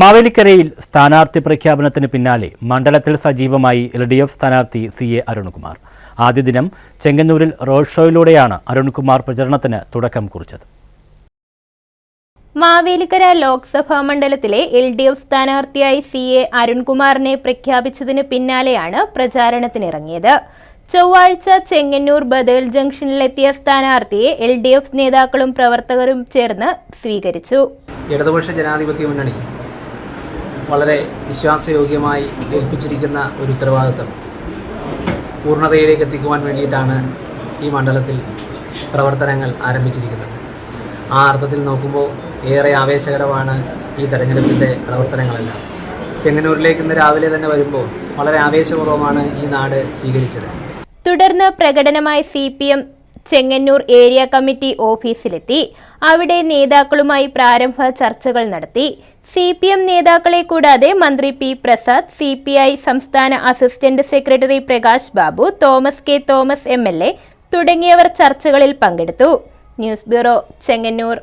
മാവേലിക്കരയിൽ സ്ഥാനാർത്ഥി പ്രഖ്യാപനത്തിന് പിന്നാലെ മണ്ഡലത്തിൽ സജീവമായി എൽ ഡി എഫ് സ്ഥാനാർത്ഥി സി എ അരുൺകുമാർ. ആദ്യ ദിനം ചെങ്ങന്നൂരിൽ റോഡ് ഷോയിലൂടെയാണ് അരുൺകുമാർ പ്രചരണത്തിന് തുടക്കം കുറിച്ചത്. മാവേലിക്കര ലോക്സഭാ മണ്ഡലത്തിലെ എൽ ഡി എഫ് സ്ഥാനാർത്ഥിയായി സി എ അരുൺകുമാറിനെ പ്രഖ്യാപിച്ചതിന് പിന്നാലെയാണ് പ്രചാരണത്തിനിറങ്ങിയത്. ചൊവ്വാഴ്ച ചെങ്ങന്നൂർ ബദൽ ജംഗ്ഷനിലെത്തിയ സ്ഥാനാർത്ഥിയെ എൽ ഡി എഫ് നേതാക്കളും പ്രവർത്തകരും ചേർന്ന് സ്വീകരിച്ചു. ഇടതുപക്ഷ ജനാധിപത്യ മുന്നണി വളരെ വിശ്വാസയോഗ്യമായി ഏൽപ്പിച്ചിരിക്കുന്ന ഒരു ഉത്തരവാദിത്വം പൂർണതയിലേക്ക് എത്തിക്കുവാൻ വേണ്ടിയിട്ടാണ് ഈ മണ്ഡലത്തിൽ പ്രവർത്തനങ്ങൾ ആരംഭിച്ചിരിക്കുന്നത്. ആ അർത്ഥത്തിൽ നോക്കുമ്പോൾ ഏറെ ആവേശകരമാണ് ഈ തെരഞ്ഞെടുപ്പിന്റെ പ്രവർത്തനങ്ങളെല്ലാം. ചെങ്ങന്നൂരിലേക്ക് ഇന്ന് രാവിലെ തന്നെ വരുമ്പോൾ വളരെ ആവേശപൂർവമാണ് ഈ നാട് സ്വീകരിച്ചത്. തുടർന്ന് പ്രകടനമായി C P M Chengannur area committee ഓഫീസിലെത്തി. അവിടെ നേതാക്കളുമായി പ്രാരംഭ ചർച്ചകൾ നടത്തി. സി പി എം നേതാക്കളെ കൂടാതെ മന്ത്രി P Prasad C P I സംസ്ഥാന assistant secretary Prakash Babu Thomas K Thomas M L A തുടങ്ങിയവർ ചർച്ചകളിൽ പങ്കെടുത്തു. News bureau Chengannur.